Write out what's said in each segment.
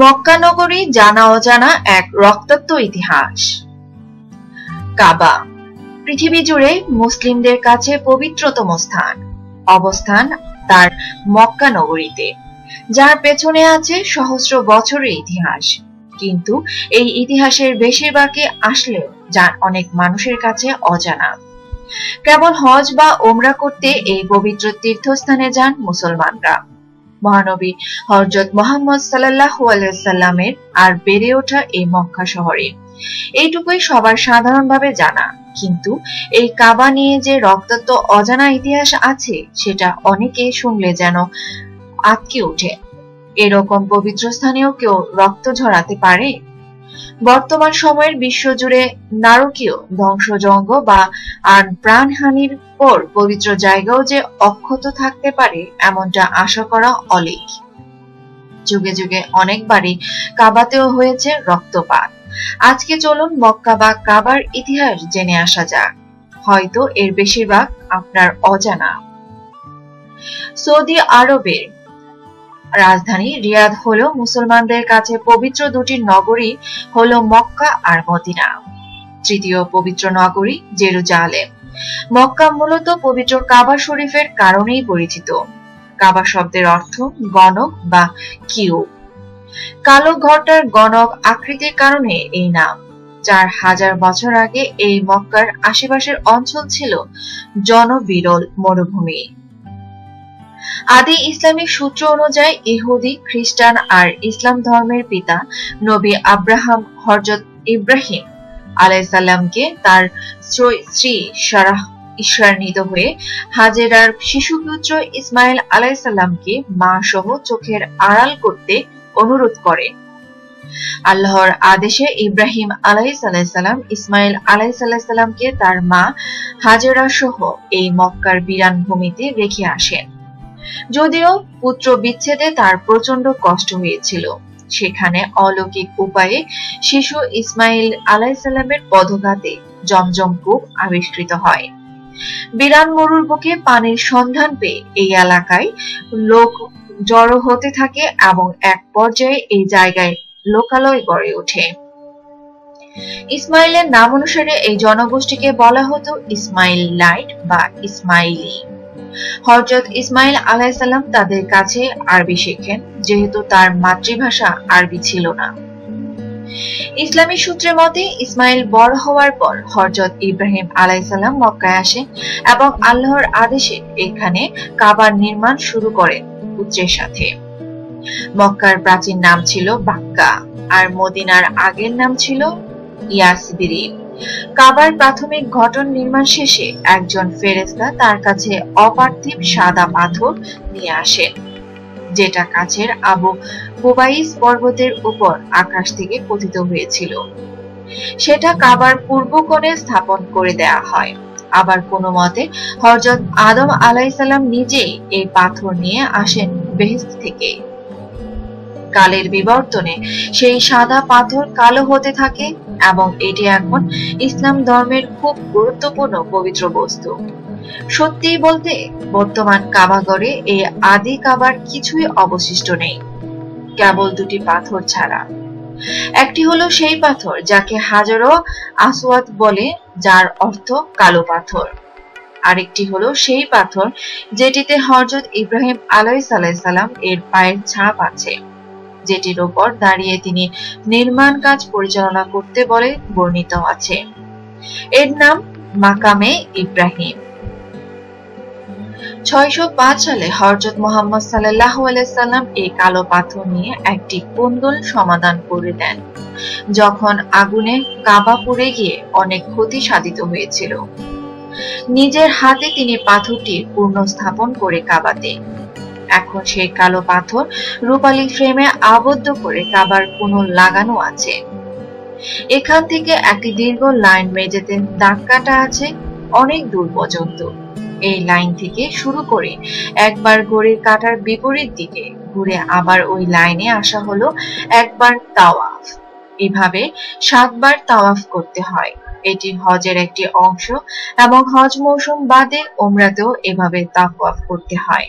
মক্কা নগরী জানা অজানা এক রক্তাক্ত ইতিহাস। কাবা, পৃথিবী জুড়ে মুসলিমদের কাছে পবিত্রতম স্থান। অবস্থান তার মক্কা নগরীতে যার পেছনে আছে সহস্র বছরের ইতিহাস। কিন্তু এই ইতিহাসের বেশিরভাগই আসলেও যার অনেক মানুষের কাছে অজানা। কেবল হজ বা ওমরা করতে এই পবিত্র তীর্থস্থানে যান মুসলমানরা। মহানবী হরজত মোহাম্মদ সাল্লাহ সাল্লামের আর বেড়ে ওঠা এই মক্কা শহরে। এইটুকুই সবার সাধারণভাবে জানা। কিন্তু এই কাবা নিয়ে যে রক্তাক্ত অজানা ইতিহাস আছে, সেটা অনেকে শুনলে যেন আটকে ওঠে। এরকম পবিত্র স্থানেও কেউ রক্ত ঝরাতে পারে? বর্তমান সময়ের বিশ্বজুড়ে নারকীয় ধ্বংসজঙ্গ বা আর প্রাণহানির পর পবিত্র জায়গাও যে অক্ষত থাকতে পারে, এমনটা আশা করা অলিক যুগে যুগে অনেকবারই কাবাতেও হয়েছে রক্তপাত। আজকে চলুন মক্কা বা কাবার ইতিহাস জেনে আসা যাক। হয়তো এর বেশিরভাগ আপনার অজানা। সৌদি আরবের রাজধানী রিয়াদ হলো মুসলমানদের কাছে পবিত্র দুটি নগরী হলো মক্কা আর মদিনা। তৃতীয় পবিত্র নগরী জেরুজালেম। মক্কা মূলত পবিত্র কাবা শরীফের কারণেই পরিচিত। কাবা শব্দের অর্থ গণক বা কিউ। কালো ঘরটার গণক আকৃতির কারণে এই নাম। চার হাজার বছর আগে এই মক্কার আশেপাশের অঞ্চল ছিল জনবিরল মরুভূমি। আদি ইসলামিক সূত্র অনুযায়ী ইহুদি, খ্রিস্টান আর ইসলাম ধর্মের পিতা নবী আব্রাহাম হরজত ইব্রাহিম আলাইসাল্লামকে তার স্ত্রী সারাহ ঈশ্বরান্বিত হয়ে হাজেরার শিশুপুত্র ইসমাইল আলাইসাল্লামকে মা সহ চোখের আড়াল করতে অনুরোধ করে। আল্লাহর আদেশে ইব্রাহিম আলাইসাল্লাম ইসমাইল আলাইসাল্লামকে তার মা হাজেরা সহ এই মক্কার বিরান ভূমিতে রেখে আসেন। যদিও পুত্র বিচ্ছেদে তার প্রচণ্ড কষ্ট হয়েছিল। সেখানে অলৌকিক উপায়ে শিশু ইসমাইল আলাইসাল্লামের পদঘাতে জমজম কূপ আবিষ্কৃত হয়। বিরান মরুর বুকে পানির সন্ধান পেয়ে এই এলাকায় লোক জড়ো হতে থাকে এবং এক পর্যায়ে এই জায়গায় লোকালয় গড়ে ওঠে। ইসমাইলের নাম অনুসারে এই জনগোষ্ঠীকে বলা হতো ইসমাইল লাইট বা ইসমাইলি। হজরত ইসমাইল আলাইসাল্লাম তাদের কাছে আরবি শেখেন, যেহেতু তার মাতৃভাষা আরবি ছিল না। ইসলামী সূত্রের মতে ইসমাইল বড় হওয়ার পর হরজত ইব্রাহিম আলাইসাল্লাম মক্কায় আসেন এবং আল্লাহর আদেশে এখানে কাবার নির্মাণ শুরু করেন পুত্রের সাথে। মক্কার প্রাচীন নাম ছিল বাক্কা, আর মদিনার আগের নাম ছিল ইয়াসবিরি কাবার প্রাথমিক ঘটন নির্মাণ শেষে একজন ফেরেস্তা তার কাছে অপার্থিব সাদা পাথর নিয়ে আসেন, যেটা কাছের আবু কুবাইস পর্বতের উপর আকাশ থেকে পতিত হয়েছিল। সেটা কাবার পূর্ব কোণে স্থাপন করে দেয়া হয়। আবার কোনো মতে হজরত আদম আলাইসাল্লাম নিজেই এই পাথর নিয়ে আসেন বেহেস্ত থেকে। কালের বিবর্তনে সেই সাদা পাথর কালো হতে থাকে এবং এটি এখন ইসলাম ধর্মের খুব গুরুত্বপূর্ণ পবিত্র বস্তু। সত্যি বলতে, বর্তমান কাবাগরে এই আদি কাবার কিছুই অবশিষ্ট নেই, কেবল দুটি পাথর ছাড়া। একটি হলো সেই পাথর যাকে হাজারো আসওয়াদ বলে, যার অর্থ কালো পাথর। আরেকটি হলো সেই পাথর যেটিতে হজরত ইব্রাহিম আলাই সালাম এর পায়ের ছাপ আছে। যেটির ওপর দাঁড়িয়ে তিনি নির্মাণ কাজ পরিচালনা করতে বলে বর্ণিত আছে। এর নাম মাকামে ইব্রাহিম। ছয়শো সালে হরজত মোহাম্মদ সাল্লাহ সাল্লাম এই কালো পাথর নিয়ে একটি কুন্দল সমাধান করে দেন, যখন আগুনে কাবা পুড়ে গিয়ে অনেক ক্ষতি সাধিত হয়েছিল। নিজের হাতে তিনি পাথরটি পূর্ণ স্থাপন করে কাবাতে এখন সেই কালো পাথর রূপালী ফ্রেমে আবদ্ধ করে কাবার পুনর লাগানো আছে। এখান থেকে একটি দীর্ঘ লাইন মেঝেতে দাগ কাটা আছে, অনেক দূর পর্যন্ত। এই লাইন থেকে শুরু করে একবার ঘড়ির কাটার বিপরীত দিকে ঘুরে আবার ওই লাইনে আসা হলো একবার তাওয়াফ। এভাবে সাতবার তাওয়াফ করতে হয়। এটি হজের একটি অংশ এবং হজ মৌসুম বাদে ওমরাতেও এভাবে তাওয়াফ করতে হয়।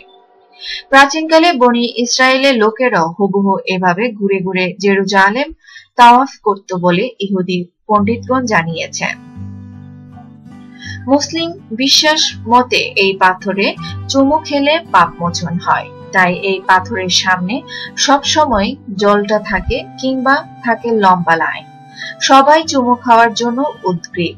প্রাচীনকালে বনি ইসরায়েলের লোকেরাও হুবহু এভাবে ঘুরে ঘুরে জেরুজালেম তাওয়াফ করত বলে ইহুদি পণ্ডিতগণ জানিয়েছেন মুসলিম বিশ্বাস মতে এই পাথরে চুমু খেলে পাপ মোচন হয়, তাই এই পাথরের সামনে সব সময় জলটা থাকে কিংবা থাকে লম্বা লাইন। সবাই চুমু খাওয়ার জন্য উদ্গ্রীব।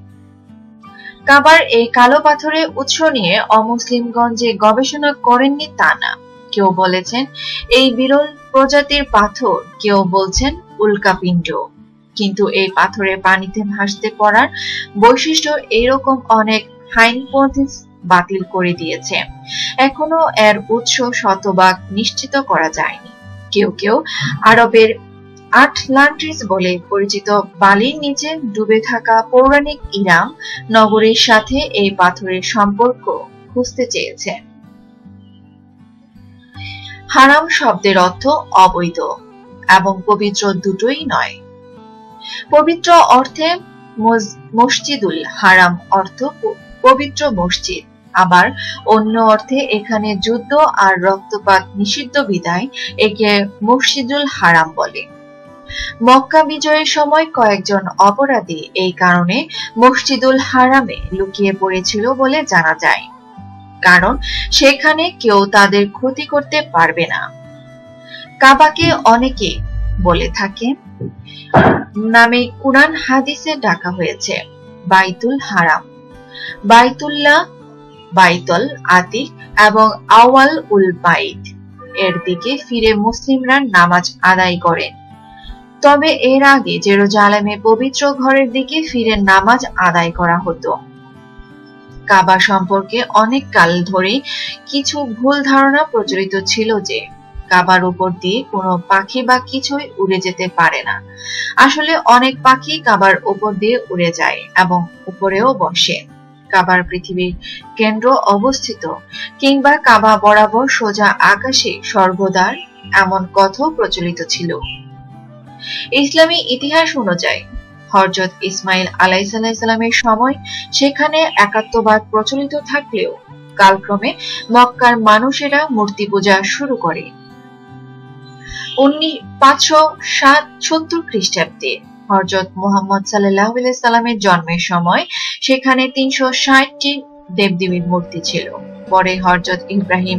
কাবার এই কালো পাথরের উৎস নিয়ে অমুসলিমগণ যে গবেষণা করেননি তা না কেউ বলেছেন, এই বিরল প্রজাতির পাথর। কেউ বলছেন উল্কাপিণ্ড কিন্তু এই পাথরের পানিতে ভাসতে পড়ার বৈশিষ্ট্য এইরকম অনেক হাইনপন্থিস বাতিল করে দিয়েছে। এখনও এর উৎস শতভাগ নিশ্চিত করা যায়নি। কেউ কেউ আরবের আটলান্টিস বলে পরিচিত বালির নিচে ডুবে থাকা পৌরাণিক ইরাম নগরীর সাথে এই পাথরের সম্পর্ক খুঁজতে চেয়েছে। হারাম শব্দের অর্থ অবৈধ এবং পবিত্র দুটোই নয়। পবিত্র অর্থে মসজিদুল হারাম অর্থ পবিত্র মসজিদ। আবার অন্য অর্থে এখানে যুদ্ধ আর রক্তপাত নিষিদ্ধ বিদায় একে মসজিদুল হারাম বলে। মক্কা বিজয়ের সময় কয়েকজন অপরাধী এই কারণে মসজিদুল হারামে লুকিয়ে পড়েছিল বলে জানা যায়। কারণ সেখানে কেউ তাদের ক্ষতি করতে পারবে না। কাবাকে অনেকে বলে থাকে, নামে কুরআন হাদিসে ডাকা হয়েছে, বাইতুল হারাম। বাইতুল্লাহ, বাইতল আতিক এবং আওয়াল উল বাইত। এর দিকে ফিরে মুসলিমরা নামাজ আদায় করেন। তবে এর আগে জেরুজালেমে পবিত্র ঘরের দিকে ফিরে নামাজ আদায় করা হতো। কাবা সম্পর্কে অনেক কাল ধরেই কিছু ভুল ধারণা প্রচলিত ছিল যে, কাবার উপর দিয়ে কোনো পাখি বা কিছুই উড়ে যেতে পারে না। আসলে অনেক পাখি কাবার উপর দিয়ে উড়ে যায় এবং উপরেও বসে। কাবার পৃথিবীর কেন্দ্র অবস্থিত কিংবা কাবা বরাবর সোজা আকাশে সর্বদার এমন কথাও প্রচলিত ছিল। ইসলামী ইতিহাস অনুযায়ী হরজত ইসমাইল আলাইসাল্লামের সময় সেখানে একাত্মবাদ প্রচলিত থাকলেও কালক্রমে মক্কার মানুষেরা মূর্তি পূজা শুরু করে। পাঁচশো খ্রিস্টাব্দে হরজত মোহাম্মদ সাল্লামের জন্মের সময় সেখানে তিনশো ষাটটি দেবদেবীর মূর্তি ছিল। পরে হরজত ইব্রাহিম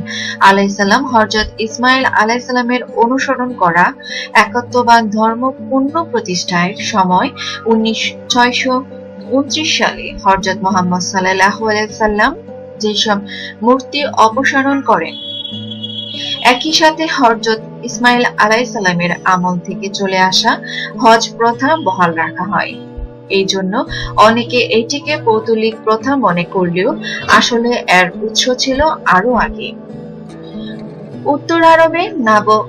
আলাইসাল্লাম হরজত ইসমাইল আলাইসাল্লামের অনুসরণ করা একত্ববাদ ধর্ম পূর্ণ প্রতিষ্ঠার সময় উনিশ ছয়শো সালে হরজত মোহাম্মদ সাল্লাহ আলাইসাল্লাম যেসব মূর্তি অপসারণ করেন, একই সাথে হরজত ইসমাইল আলাইসাল্লামের আমল থেকে চলে আসা হজ প্রথা বহাল রাখা হয়। এই জন্য অনেকে এটিকে পৌতলিক প্রথা মনে করলেও আসলে এর উৎস ছিল আরও আগে। উত্তর আরবে নব,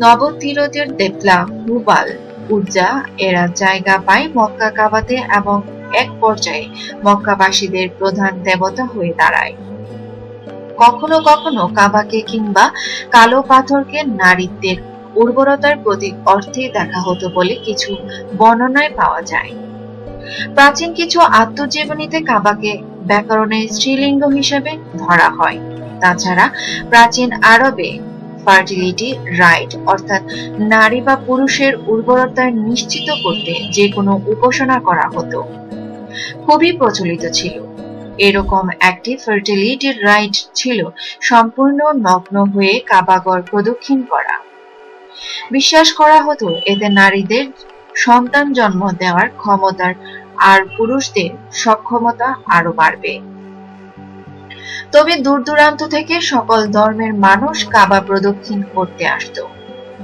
নবতীরদের দেবলা হুবাল উজ্জা এরা জায়গা পায় মক্কা কাবাতে এবং এক পর্যায়ে মক্কাবাসীদের প্রধান দেবতা হয়ে দাঁড়ায়। কখনো কখনো কাবাকে কিংবা কালো পাথরকে নারীত্বের উর্বরতার প্রতীক অর্থে দেখা হতো বলে কিছু বর্ণনায় পাওয়া যায়। প্রাচীন কিছু আত্মজীবনীতে কাবাকে ব্যাকরণের স্ত্রীলিঙ্গ হিসেবে ধরা হয়। তাছাড়া প্রাচীন আরবে ফার্টিলিটি রাইট, অর্থাৎ নারী বা পুরুষের উর্বরতা নিশ্চিত করতে যে কোনো উপাসনা করা হতো। খুবই প্রচলিত ছিল। এরকম একটি ফার্টিলিটি রাইট ছিল সম্পূর্ণ নগ্ন হয়ে কাবাগর প্রদক্ষিণ করা। বিশ্বাস করা হতো এতে নারীদের সন্তান জন্ম দেওয়ার ক্ষমতার আর পুরুষদের সক্ষমতা আরও বাড়বে। তবে দূর দূরান্ত থেকে সকল ধর্মের মানুষ কাবা প্রদক্ষিণ করতে আসত।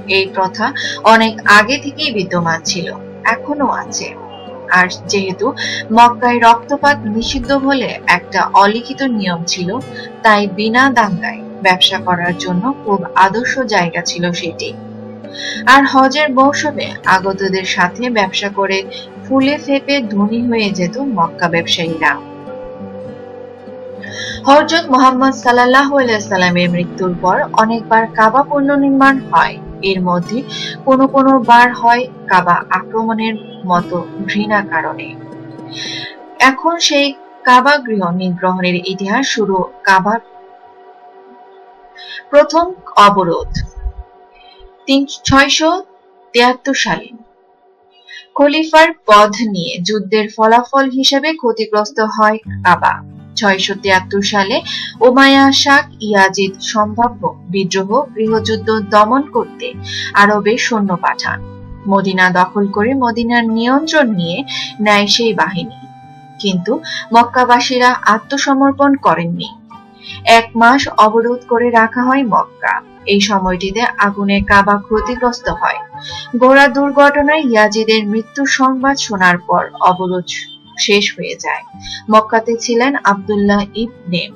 এই প্রথা অনেক আগে থেকেই বিদ্যমান ছিল এখনও আছে। আর যেহেতু মক্কায় রক্তপাত নিষিদ্ধ বলে একটা অলিখিত নিয়ম ছিল, তাই বিনা দাঙ্গায় ব্যবসা করার জন্য খুব আদর্শ জায়গা ছিল সেটি। আর হজের মৌসুমে আগতদের সাথে ব্যবসা করে ফুলে ফেপে ধনী হয়ে যেত মক্কা ব্যবসায়ীরা। হরজত মোহাম্মদ সাল্লাহ সাল্লামের মৃত্যুর পর অনেকবার কাবা পুনর্নির্মাণ হয়। এর মধ্যে কোনো কোনো বার হয় কাবা আক্রমণের মতো ঘৃণা কারণে। এখন সেই কাবা গৃহ নিগ্রহণের ইতিহাস শুরু কাবা প্রথম অবরোধ। তিন, ছয়শো তিয়াত্তর সালে। খলিফার পদ নিয়ে যুদ্ধের ফলাফল হিসেবে ক্ষতিগ্রস্ত হয় কাবা। ছয়শো তিয়াত্তর সালে ওমায়া শাক ইয়াজিদ সম্ভাব্য বিদ্রোহ গৃহযুদ্ধ দমন করতে আরবে সৈন্য পাঠান। মদিনা দখল করে মদিনার নিয়ন্ত্রণ নিয়ে নেয় সেই বাহিনী। কিন্তু মক্কাবাসীরা আত্মসমর্পণ করেননি। এক মাস অবরোধ করে রাখা হয় মক্কা। এই সময়টিতে আগুনে কাবা ক্ষতিগ্রস্ত হয়। গোড়া দুর্ঘটনায় ইয়াজিদের মৃত্যু সংবাদ শোনার পর অবরোধ শেষ হয়ে যায়। মক্কাতে ছিলেন আবদুল্লাহ ইবনে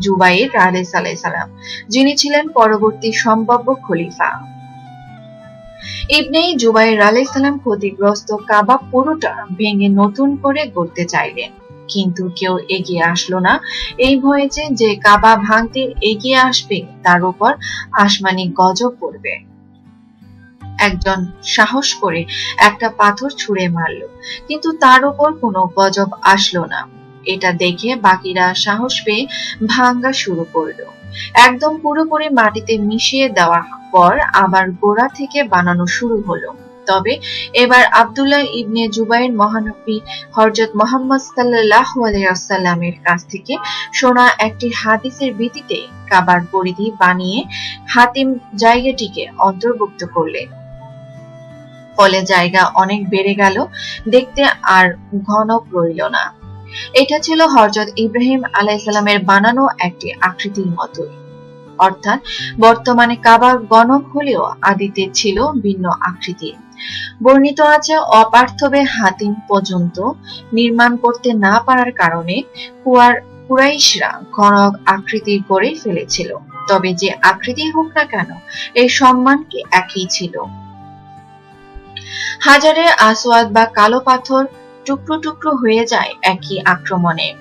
জুবাইর আলাইহিস সালাম, যিনি ছিলেন পরবর্তী সম্ভাব্য খলিফা। ইবনে জুবাইর আলাইহিস সালাম ক্ষতিগ্রস্ত কাবা পুরোটা ভেঙে নতুন করে গড়তে চাইলেন। কিন্তু কেউ এগিয়ে আসলো না। এই ভয়ে যে কাবা ভাঙতে এগিয়ে আসবে, তার উপর আসমানি গজব পড়বে। একজন সাহস করে একটা পাথর ছুঁড়ে মারল, কিন্তু তার উপর কোনো গজব আসলো না। এটা দেখে বাকিরা সাহস পেয়ে ভাঙ্গা শুরু করল। একদম পুরোপুরি মাটিতে মিশিয়ে দেওয়ার পর আবার গোড়া থেকে বানানো শুরু হলো। তবে এবার আবদুল্লাহ ইবনে জুবাইর মহানবী হরজত মোহাম্মদ সাল্লাহ আলাইসাল্লামের কাছ থেকে শোনা একটি হাদিসের ভিত্তিতে কাবার পরিধি বানিয়ে হাতিম জায়গাটিকে অন্তর্ভুক্ত করলেন। ফলে জায়গা অনেক বেড়ে গেল, দেখতে আর ঘন রইল না। এটা ছিল হরজত ইব্রাহিম আলাইসাল্লামের বানানো একটি আকৃতির মতোই। অর্থাৎ বর্তমানে কাবা গণক হলেও আদিতে ছিল ভিন্ন আকৃতির। বর্ণিত আছে, অপার্থবে হাতিম পর্যন্ত নির্মাণ করতে না পারার কারণে কুয়ার কুরাইশরা ঘনক আকৃতি করে ফেলেছিল। তবে যে আকৃতি হোক না কেন এই সম্মান কি একই ছিল? হাজারে আসওয়াদ বা কালো পাথর টুকরো টুকরো হয়ে যায় একই আক্রমণে।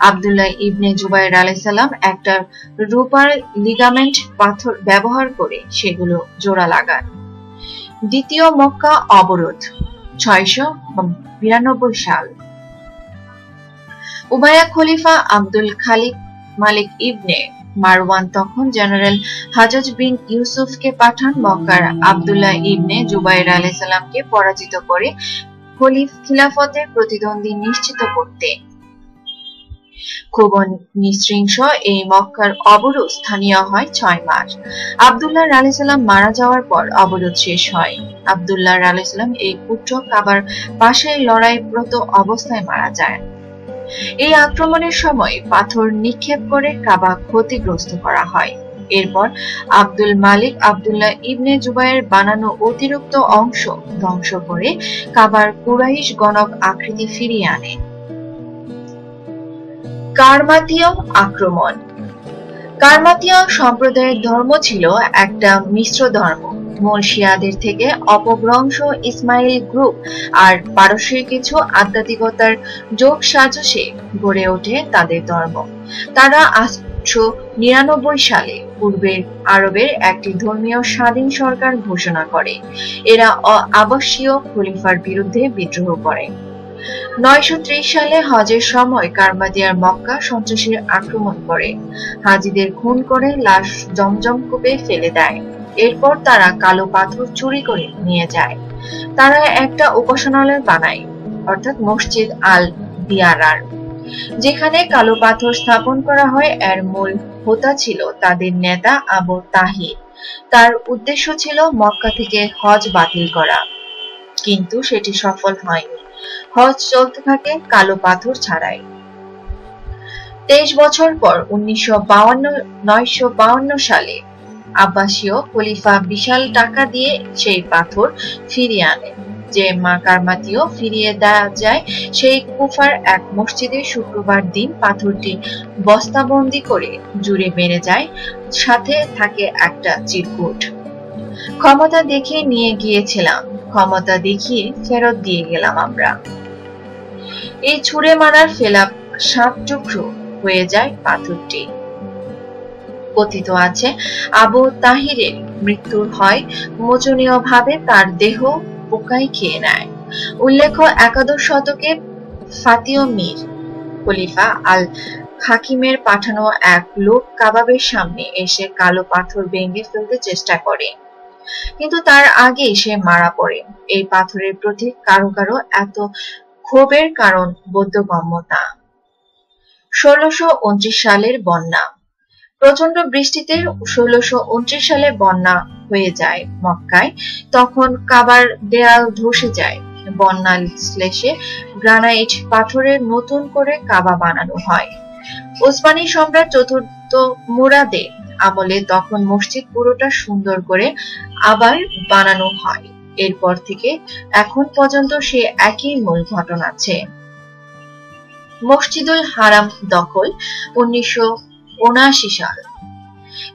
আবদুল্লাহ ইবনে জুবাইর আলাইসাল্লাম একটা রূপার লিগামেন্ট পাথর ব্যবহার করে সেগুলো জোড়া লাগান। দ্বিতীয় মক্কা অবরোধ, ছয়শো বিরানব্বই সাল। উমায়া খলিফা Abdul Khalik Malik ibn Marwan তখন জেনারেল হাজাজ বিন ইউসুফকে পাঠান মক্কার আবদুল্লাহ ইবনে জুবাইর আলাইসাল্লামকে পরাজিত করে খলিফ খিলাফতের প্রতিদ্বন্দ্বী নিশ্চিত করতে। খুব নিঃশৃংস এই মক্কার অবরোধ স্থানীয় হয় ছয় মাস। আবদুল্লাহ আলাইসাল্লাম মারা যাওয়ার পর অবরোধ শেষ হয়। আবদুল্লাহ আলাইসাল্লাম এই কাবার পাশে লড়াইব্রত অবস্থায় মারা যায়। এই আক্রমণের সময় পাথর নিক্ষেপ করে কাবা ক্ষতিগ্রস্ত করা হয়। এরপর আব্দুল মালিক আবদুল্লাহ ইবনে জুবাইয়ের বানানো অতিরিক্ত অংশ ধ্বংস করে কাবার কুরাইশ গণক আকৃতি ফিরিয়ে আনে। কারমাতীয় আক্রমণ। কারমাতীয় সম্প্রদায়ের ধর্ম ছিল একটা মিশ্র ধর্ম। মর্শিয়াদের থেকে অপভ্রংশ ইসমাইল গ্রুপ আর পারস্যের কিছু আধ্যাত্মিকতার যোগ সাজসে গড়ে ওঠে তাদের ধর্ম। তারা আটশো নিরানব্বই সালে পূর্বের আরবের একটি ধর্মীয় স্বাধীন সরকার ঘোষণা করে। এরা আবাসীয় খলিফার বিরুদ্ধে বিদ্রোহ করে। নয়শো ত্রিশ সালে হজের সময় কারমাদিয়ার মক্কা সন্ত্রাসীর আক্রমণ করে। হাজিদের খুন করে লাশ জমজম কূপে ফেলে দেয়। এরপর তারা কালো পাথর চুরি করে নিয়ে যায়। তারা একটা উপাসনালয় বানায়, অর্থাৎ মসজিদ আল দিয়ারার যেখানে কালো পাথর স্থাপন করা হয়, এর মূল হোতা ছিল তাদের নেতা আবু তাহির। তার উদ্দেশ্য ছিল মক্কা থেকে হজ বাতিল করা। কিন্তু সেটি সফল হয়নি। হজ চলতে থাকে কালো পাথর ছাড়াই। তেইশ বছর পর উনিশশো সালে আব্বাসীয় খলিফা বিশাল টাকা দিয়ে সেই পাথর ফিরিয়ে আনে, যে মা কারমাতিও ফিরিয়ে দেওয়া যায় সেই কুফার এক মসজিদে শুক্রবার দিন পাথরটি বস্তাবন্দি করে জুড়ে মেরে যায়, সাথে থাকে একটা চিরকুট। ক্ষমতা দেখে নিয়ে গিয়েছিলাম। ক্ষমতা দেখিয়ে ফেরত দিয়ে গেলাম আমরা। এই ছুড়ে মারার ফেলা সাত টুকরো হয়ে যায় পাথরটি। কথিত আছে, আবু তাহিরের মৃত্যুর হয় মোচনীয় ভাবে তার দেহ পোকাই খেয়ে নেয়। উল্লেখ্য, একাদশ শতকে ফাতিও মীর খলিফা আল হাকিমের পাঠানো এক লোক কাবাবের সামনে এসে কালো পাথর ভেঙে ফেলতে চেষ্টা করে। কিন্তু তার আগে সে মারা পড়ে। এই পাথরের প্রতি কারও কারও এত ক্ষোভের কারণ বোধগম্য না। সালের বন্যা। প্রচণ্ড বৃষ্টিতে ষোলশো সালে বন্যা হয়ে যায় মক্কায়। তখন কাবার দেয়াল ধসে যায়। বন্যা শ্লেষে গ্রানাইট পাথরের নতুন করে কাবা বানানো হয়। ওসমানী সম্রাট চতুর্থ মুরাদে আমলে তখন মসজিদ পুরোটা সুন্দর করে আবার বানানো হয়। এরপর থেকে এখন পর্যন্ত সে একই মূল ঘটনা আছে। মসজিদুল হারাম দখল উনিশশো সাল।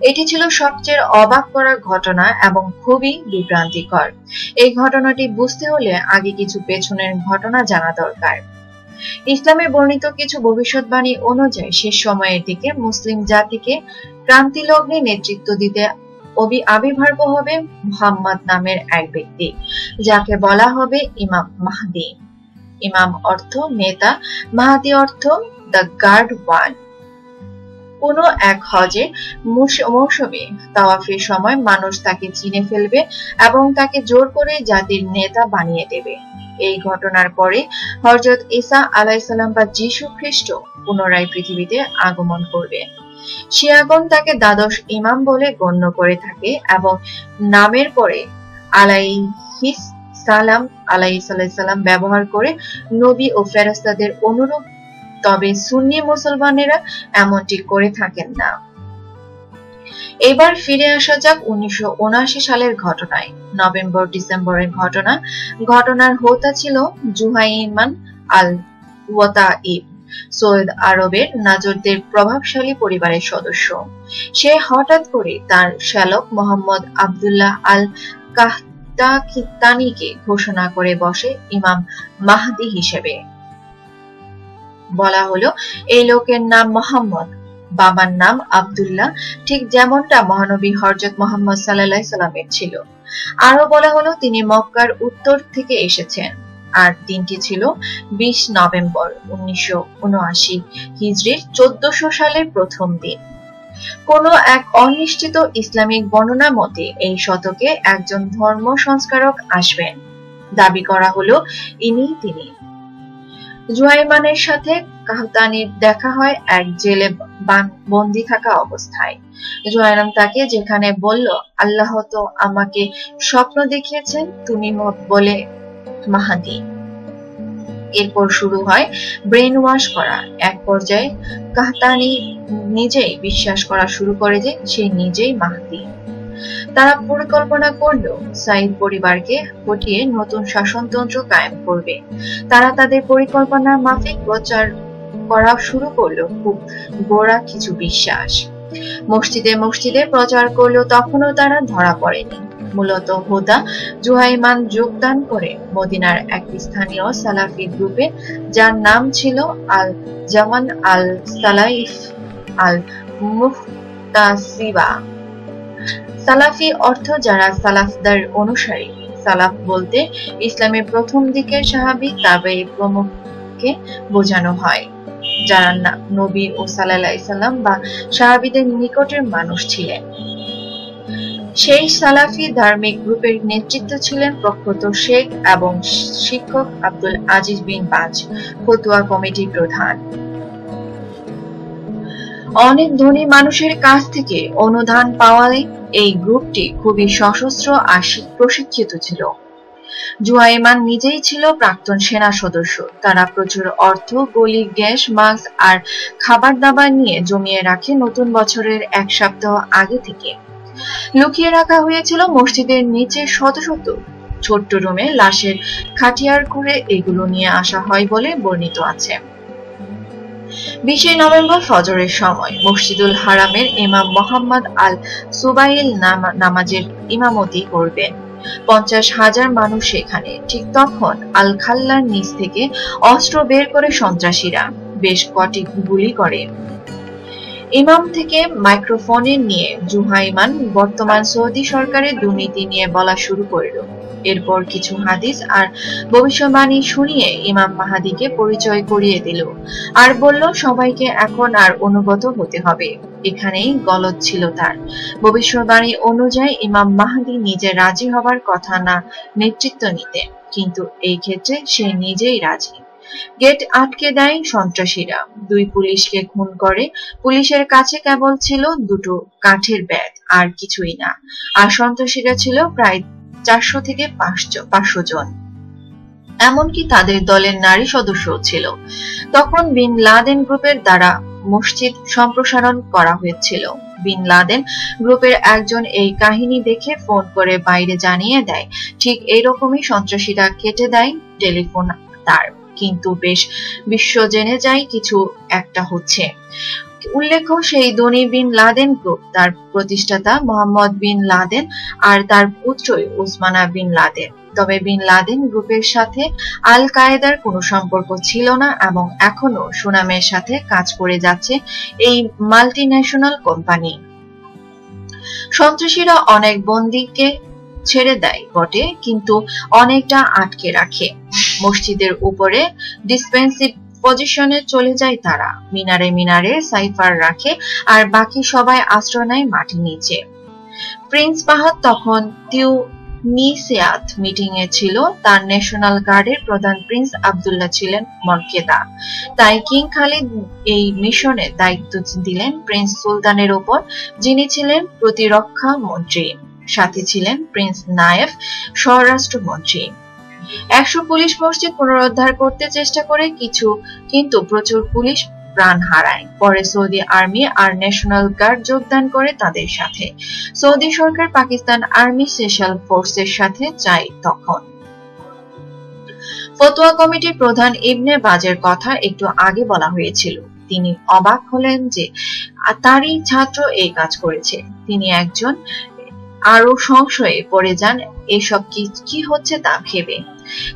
এটি ছিল সবচেয়ে অবাক করার ঘটনা এবং খুবই বিভ্রান্তিকর। এই ঘটনাটি বুঝতে হলে আগে কিছু পেছনের ঘটনা জানা দরকার। ইসলামে বর্ণিত কিছু ভবিষ্যৎবাণী অনুযায়ী শেষ সময়ের দিকে মুসলিম জাতিকে ক্রান্তি লগ্নে নেতৃত্ব দিতে অবি আবির্ভাব হবে মোহাম্মদ নামের এক ব্যক্তি, যাকে বলা হবে ইমাম মাহদি। ইমাম অর্থ নেতা, মাহাদি অর্থ দ্য গার্ড ওয়ান কোনো এক হজে মৌসুমে তাওয়াফের সময় মানুষ তাকে চিনে ফেলবে এবং তাকে জোর করে জাতির নেতা বানিয়ে দেবে। এই ঘটনার পরে হজরত ইসা আলাইসাল্লাম বা যীশু খ্রিস্ট পুনরায় পৃথিবীতে আগমন করবে। শিয়াগণ তাকে দ্বাদশ ইমাম বলে গণ্য করে থাকে এবং নামের পরে আলাইহিস সালাম আলাই সাল্লাম ব্যবহার করে নবী ও ফেরাস্তাদের অনুরূপ। তবে সুন্নি মুসলমানেরা এমনটি করে থাকেন না। এবার ফিরে আসা যাক উনিশশো উনআশি সালের ঘটনায়। নভেম্বর, ডিসেম্বরের ঘটনা। ঘটনার হোতা ছিল জুহাইমান আল ওয়াতাইব সৈয়দ আরবের নাজরদের প্রভাবশালী পরিবারের সদস্য। সে হঠাৎ করে তার শ্যালক মোহাম্মদ আবদুল্লাহ আল কাহতাকিতানিকে ঘোষণা করে বসে ইমাম মাহদি হিসেবে। বলা হলো, এই লোকের নাম মোহাম্মদ, বাবার নাম আবদুল্লাহ, ঠিক যেমনটা মহানবী হরজত মোহাম্মদ সাল্লাহ সাল্লামের ছিল। আরও বলা হলো, তিনি মক্কার উত্তর থেকে এসেছেন। আর দিনটি ছিল বিশ নভেম্বর উনিশশো উনআশি হিজড়ির চোদ্দশো সালের প্রথম দিন। কোন এক অনিশ্চিত ইসলামিক বর্ণনা মতে এই শতকে একজন ধর্ম সংস্কারক আসবেন। দাবি করা হলো ইনি তিনি। জুয়াইমানের সাথে কাহতানির দেখা হয় এক জেলে বন্দি থাকা অবস্থায়। জুয়াইনাম তাকে যেখানে বলল, আল্লাহ তো আমাকে স্বপ্ন দেখিয়েছেন, তুমি বলে মাহাদি এরপর শুরু হয় ব্রেন ওয়াশ করা। এক পর্যায়ে কাহতানি নিজেই বিশ্বাস করা শুরু করে যে সে নিজেই মাহাদি তারা পরিকল্পনা করল, সাইদ পরিবারকে হটিয়ে নতুন শাসনতন্ত্র কায়েম করবে। তারা তাদের পরিকল্পনার মাফিক প্রচার করা শুরু করল, খুব গোড়া কিছু বিশ্বাস। মসজিদে মসজিদে প্রচার করল, তখনও তারা ধরা পড়েনি। মূলত হোদা, জুহাইমান যোগদান করে মদিনার এক স্থানীয় সালাফি গ্রুপে, যার নাম ছিল আল জামান আল সালাইফ আল মুহতাসিবা সালাফি অর্থ যারা সালাফদার অনুসারী। সালাফ বলতে ইসলামের প্রথম দিকের সাহাবি তাবে প্রমুখকে বোঝানো হয়, যারা নবী ও সাল্লাহ সাল্লাম বা সাহাবিদের নিকটের মানুষ ছিলেন। সেই সালাফি ধার্মিক গ্রুপের নেতৃত্ব ছিলেন প্রখ্যাত শেখ এবং শিক্ষক আব্দুল আজিজ বিন বাজ, ফতুয়া কমিটির প্রধান। অনেক ধনী মানুষের কাছ থেকে অনুদান পাওয়ায় এই গ্রুপটি খুবই সশস্ত্র আর প্রশিক্ষিত ছিল। জুয়াইমান নিজেই ছিল প্রাক্তন সেনা সদস্য। তারা প্রচুর অর্থ গলি গ্যাস মাস্ক আর খাবার দাবার নিয়ে জমিয়ে রাখে নতুন বছরের এক সপ্তাহ আগে থেকে। লুকিয়ে রাখা হয়েছিল মসজিদের নিচে শত শত ছোট্ট রুমে লাশের খাটিয়ার করে এগুলো নিয়ে আসা হয় বলে বর্ণিত আছে। বিশে নভেম্বর ফজরের সময় মসজিদুল হারামের ইমাম মোহাম্মদ আল সুবাইল নামাজের ইমামতি করবেন। পঞ্চাশ হাজার মানুষ সেখানে। ঠিক তখন আল খাল্লার নিচ থেকে অস্ত্র বের করে সন্ত্রাসীরা বেশ কটি গুলি করে। ইমাম থেকে মাইক্রোফোনে নিয়ে জুহাইমান বর্তমান সৌদি সরকারের দুর্নীতি নিয়ে বলা শুরু করল। এরপর কিছু হাদিস আর ভবিষ্যবাণী শুনিয়ে ইমাম মাহাদিকে পরিচয় করিয়ে দিল। আর বলল, সবাইকে এখন আর অনুগত হতে হবে। এখানেই গলত ছিল তার। ভবিষ্যবাণী অনুযায়ী ইমাম মাহাদি নিজে রাজি হবার কথা না নেতৃত্ব নিতে। কিন্তু এই ক্ষেত্রে সে নিজেই রাজি। গেট আটকে দেয় সন্ত্রাসীরা। দুই পুলিশকে খুন করে। পুলিশের কাছে কেবল ছিল দুটো কাঠের ব্যাগ, আর কিছুই না। আর সন্ত্রাসীরা ছিল প্রায় চারশো থেকে পাঁচশো জন। এমনকি তাদের দলের নারী সদস্য ছিল। তখন বিন লাদেন গ্রুপের দ্বারা মসজিদ সম্প্রসারণ করা হয়েছিল। বিন লাদেন গ্রুপের একজন এই কাহিনী দেখে ফোন করে বাইরে জানিয়ে দেয়, ঠিক এইরকমই সন্ত্রাসীরা কেটে দেয় টেলিফোন তার। কিন্তু বেশ বিশ্ব জেনে যায় কিছু একটা হচ্ছে। উল্লেখ্য, সেই দনি বিন লাদেন গ্রুপ তার প্রতিষ্ঠাতা মোহাম্মদ বিন লাদেন আর তার পুত্রই উসমানা বিন লাদেন। তবে বিন লাদেন গ্রুপের সাথে আল কায়েদার কোনো সম্পর্ক ছিল না এবং এখনও সুনামের সাথে কাজ করে যাচ্ছে এই মাল্টি ন্যাশনাল কোম্পানি সন্ত্রাসীরা অনেক বন্দীকে ছেড়ে দেয় বটে, কিন্তু অনেকটা আটকে রাখে। মসজিদের উপরে ডিসপেন্সিভ পজিশনে চলে যায় তারা। মিনারে মিনারে সাইফার রাখে আর বাকি সবাই আশ্রয় নেয় মাটি নিচে। প্রিন্স বাহাদ তখন টিউ নিসিয়াত মিটিং এ ছিল। তার ন্যাশনাল গার্ডের প্রধান প্রিন্স আবদুল্লাহ ছিলেন মর্কেদা। তাই কিং খালিদ এই মিশনের দায়িত্ব দিলেন প্রিন্স সুলতানের ওপর, যিনি ছিলেন প্রতিরক্ষা মন্ত্রী। সাথে ছিলেন প্রিন্স নায়েফ, স্বরাষ্ট্রমন্ত্রী। একশো পুলিশ মসজিদ পুনরুদ্ধার করতে চেষ্টা করে কিছু, কিন্তু প্রচুর পুলিশ প্রাণ হারায়। পরে সৌদি আর্মি আর ন্যাশনাল গার্ড যোগদান করে তাদের সাথে। সৌদি সরকার পাকিস্তান আর্মি স্পেশাল ফোর্সের সাথে যায় তখন। ফতোয়া কমিটির প্রধান ইবনে বাজের কথা একটু আগে বলা হয়েছিল। তিনি অবাক হলেন যে তারই ছাত্র এই কাজ করেছে। তিনি একজন আরও সংশয়ে পড়ে যান, এসব কি হচ্ছে তা ভেবে।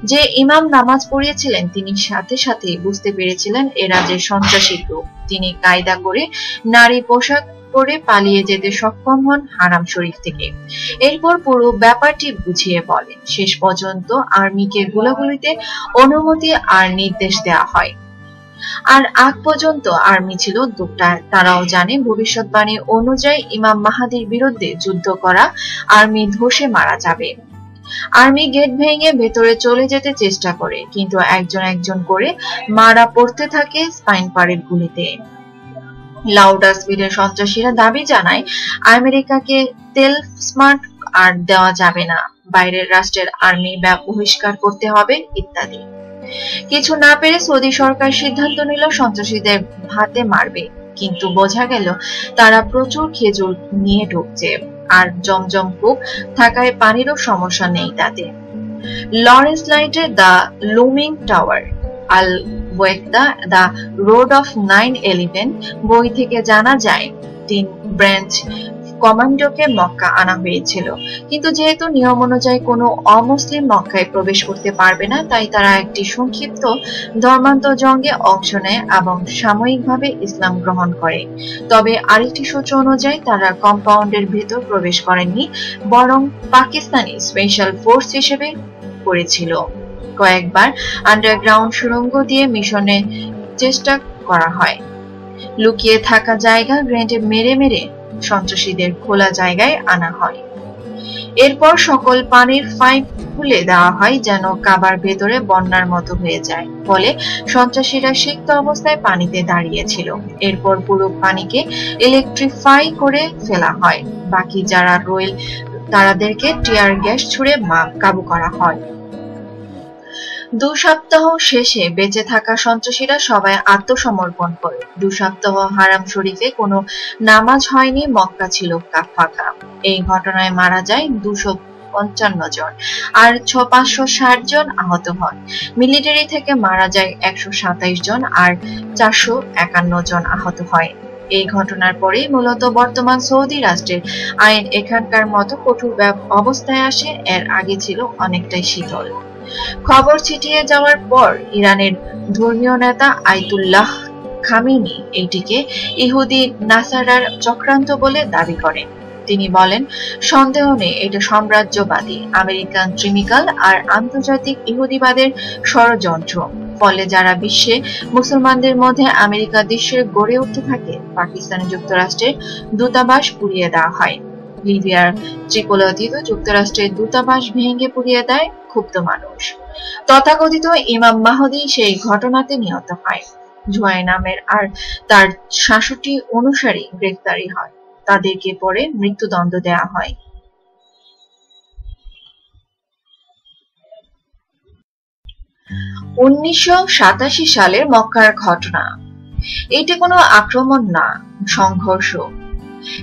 যে ইমাম নামাজ পড়িয়েছিলেন, তিনি সাথে সাথে বুঝতে পেরেছিলেন এরা যে সন্ত্রাসী গ্রুপ তিনি কায়দা করে নারী পোশাক পরে পালিয়ে যেতে সক্ষম হন হারাম শরীফ থেকে। এরপর পুরো ব্যাপারটি বুঝিয়ে বলেন। শেষ পর্যন্ত আর্মিকে গুলাগুলিতে অনুমতি আর নির্দেশ দেওয়া হয়। আর আগ পর্যন্ত আর্মি ছিল দুটা তারাও জানে ভবিষ্যৎবাণী অনুযায়ী ইমাম মাহাদির বিরুদ্ধে যুদ্ধ করা আর্মি ধসে মারা যাবে। আর্মি গেট ভেঙে ভেতরে চলে যেতে চেষ্টা করে, কিন্তু একজন একজন করে মারা পড়তে থাকে স্পাইন পাড়ের গুলিতে। লাউডা স্পিডের সন্ত্রাসীরা দাবি জানায়, আমেরিকাকে তেল স্মার্ট আর দেওয়া যাবে না, বাইরের রাষ্ট্রের আর্মি বহিষ্কার করতে হবে, ইত্যাদি। কিছু না পেরে সৌদি সরকার সিদ্ধান্ত নিল সন্ত্রাসীদের হাতে মারবে, কিন্তু বোঝা গেল তারা প্রচুর খেজুর নিয়ে ঢুকছে। আর জমজম কূপ থাকায় পানিরও সমস্যা নেই তাতে। লরেন্স লাইটে the looming tower, al Qaeda the road of nine eleven বই থেকে জানা যায়, তিন ব্রাঞ্চ কমান্ডোকে মক্কা আনা হয়েছিল। কিন্তু যেহেতু নিয়ম অনুযায়ী কোনো অমুসলিম মক্কায় প্রবেশ করতে পারবে না, তাই তারা একটি সংক্ষিপ্ত ধর্মান্তর জঙ্গে অংশ নেয় এবং সাময়িকভাবে ইসলাম গ্রহণ করে। তবে আরেকটি সূত্র অনুযায়ী তারা কম্পাউন্ডের ভেতর প্রবেশ করেননি, বরং পাকিস্তানি স্পেশাল ফোর্স হিসেবে করেছিল কয়েকবার আন্ডারগ্রাউন্ড সুড়ঙ্গ দিয়ে মিশনে চেষ্টা করা হয়। লুকিয়ে থাকা জায়গা গ্রেন্ডে মেরে মেরে সন্ত্রাসীদের খোলা জায়গায় আনা হয়। এরপর সকল পানির পাইপ খুলে দেওয়া হয় যেন কাবার ভেতরে বন্যার মতো হয়ে যায়। ফলে সন্ত্রাসীরা সিক্ত অবস্থায় পানিতে দাঁড়িয়েছিল। এরপর পুরো পানিকে ইলেকট্রিফাই করে ফেলা হয়। বাকি যারা রয়েল, তারাদেরকে টিয়ার গ্যাস ছুড়ে মা, কাবু করা হয়। দু সপ্তাহ শেষে বেঁচে থাকা সন্ত্রাসীরা সবাই আত্মসমর্পণ করে। দু সপ্তাহ হারাম শরীফে কোনো নামাজ হয়নি, মক্কা ছিল ফাঁকা এই ঘটনায় মারা যায় দুশো পঞ্চান্ন জন আর ছ পাঁচশো ষাট জন আহত হন। মিলিটারি থেকে মারা যায় একশো সাতাইশ জন আর চারশো একান্ন জন আহত হয়। এই ঘটনার পরেই মূলত বর্তমান সৌদি রাষ্ট্রের আইন এখানকার মতো কঠোর অবস্থায় আসে, এর আগে ছিল অনেকটাই শীতল। খবর ছিটিয়ে যাওয়ার পর ইরানের ধর্মীয় নেতা আইতুল্লাহ খামিনি এটিকে ইহুদি নাসারার চক্রান্ত বলে দাবি করেন। তিনি বলেন, সন্দেহ নেই, এটা সাম্রাজ্যবাদী, আমেরিকান ট্রিমিকাল আর আন্তর্জাতিক ইহুদিবাদের ষড়যন্ত্র। ফলে যারা বিশ্বে মুসলমানদের মধ্যে আমেরিকা দেশে গড়ে উঠতে থাকে, পাকিস্তান যুক্তরাষ্ট্রের দূতাবাস পুড়িয়ে দেওয়া হয়। লিবিয়ার ত্রিপোলাতীত যুক্তরাষ্ট্রের দূতাবাস ভেঙে পুড়িয়ে দেয় ক্ষুব্ধ মানুষ। তথাকথিত ইমাম মাহদি সেই ঘটনাতে নিহত হয়। জুয়াই নামের আর তার সাতষট্টি অনুসারী গ্রেফতারি হয়। তাদেরকে পরে মৃত্যুদণ্ড দেয়া হয়। উনিশশো সালের মক্কার ঘটনা। এটি কোনো আক্রমণ না, সংঘর্ষ।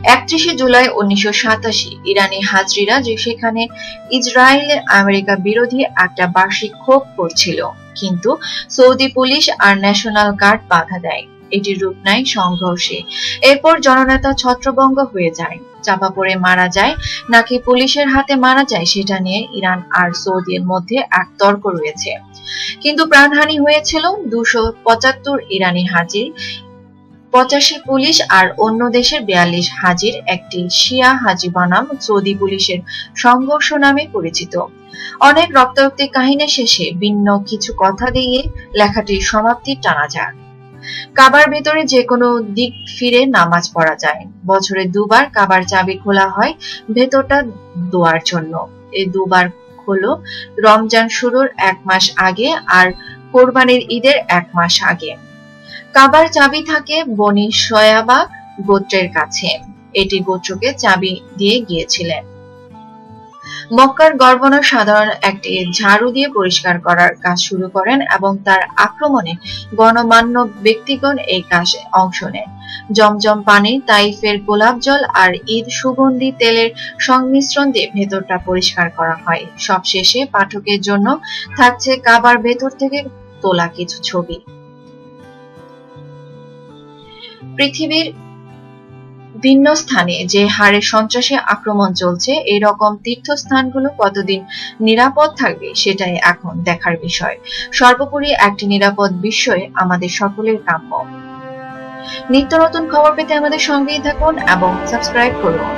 একত্রিশে জুলাই উনিশশো সাতাশি, ইরানি হাজরিরা যে সেখানে ইসরায়েল আমেরিকা বিরোধী একটা বার্ষিক ক্ষোভ করছিল। কিন্তু সৌদি পুলিশ আর ন্যাশনাল গার্ড বাধা দেয়। এটির রূপ নেয় সংঘর্ষে। এরপর জননেতা ছত্রভঙ্গ হয়ে যায়। চাপা পড়ে মারা যায়, নাকি পুলিশের হাতে মারা যায় সেটা নিয়ে ইরান আর সৌদির মধ্যে এক তর্ক রয়েছে। কিন্তু প্রাণহানি হয়েছিল দুশো পঁচাত্তর ইরানি হাজির পঁচাশি পুলিশ আর অন্য দেশের বিয়াল্লিশ হাজির একটি শিয়া হাজি বনাম সৌদি পুলিশের সংঘর্ষ নামে পরিচিত। অনেক রক্তারক্তি কাহিনী শেষে ভিন্ন কিছু কথা দিয়ে লেখাটির সমাপ্তি টানা যাক। কাবার ভেতরে যে কোনো দিক ফিরে নামাজ পড়া যায়। বছরে দুবার কাবার চাবি খোলা হয় ভেতরটা দোয়ার জন্য। এই দুবার হলো রমজান শুরুর এক মাস আগে আর কোরবানির ঈদের এক মাস আগে। কাবার চাবি থাকে বনি সয়াবা গোত্রের কাছে। এটি গোত্রকে চাবি দিয়ে গিয়েছিলেন। মক্কার গভর্নর সাধারণ একটি ঝাড়ু দিয়ে পরিষ্কার করার কাজ শুরু করেন এবং তার আক্রমণে গণমান্য ব্যক্তিগণ এই কাজে অংশ নেন। জমজম পানি, তাইফের গোলাপ জল আর ঈদ সুগন্ধি তেলের সংমিশ্রণ দিয়ে ভেতরটা পরিষ্কার করা হয়। সবশেষে পাঠকের জন্য থাকছে কাবার ভেতর থেকে তোলা কিছু ছবি। পৃথিবীর ভিন্ন স্থানে যে হারে সন্ত্রাসী আক্রমণ চলছে, এরকম রকম তীর্থস্থানগুলো কতদিন নিরাপদ থাকবে সেটাই এখন দেখার বিষয়। সর্বোপরি একটি নিরাপদ বিষয়ে আমাদের সকলের কাম্য। নিত্য নতুন খবর পেতে আমাদের সঙ্গেই থাকুন এবং সাবস্ক্রাইব করুন।